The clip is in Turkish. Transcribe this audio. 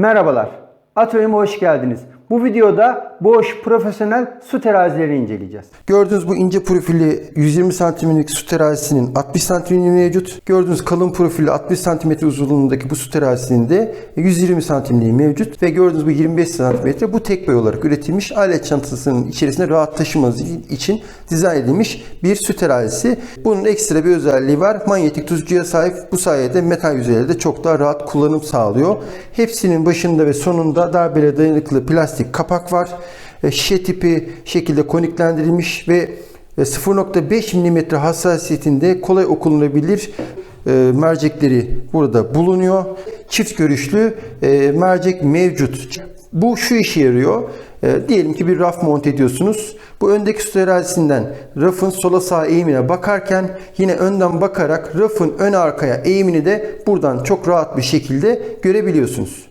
Merhabalar, atölyeme hoş geldiniz. Bu videoda Bosch profesyonel su terazilerini inceleyeceğiz. Gördüğünüz bu ince profilli 120 santimlik su terazisinin 60 santimliği mevcut. Gördüğünüz kalın profilli 60 santimetre uzunluğundaki bu su terazisinin de 120 santimliği mevcut. Ve gördüğünüz bu 25 santimetre bu tek boy olarak üretilmiş alet çantasının içerisinde rahat taşıması için dizayn edilmiş bir su terazisi. Bunun ekstra bir özelliği var. Manyetik tutucuya sahip. Bu sayede metal yüzeylerde çok daha rahat kullanım sağlıyor. Hepsinin başında ve sonunda darbele dayanıklı plastik kapak var. E, Şişe tipi şekilde koniklendirilmiş ve e, 0.5 mm hassasiyetinde kolay okunabilir e, mercekleri burada bulunuyor. Çift görüşlü e, mercek mevcut. Bu şu işe yarıyor. E, diyelim ki bir raf monte ediyorsunuz. Bu öndeki su rafın sola sağa eğimine bakarken yine önden bakarak rafın ön arkaya eğimini de buradan çok rahat bir şekilde görebiliyorsunuz.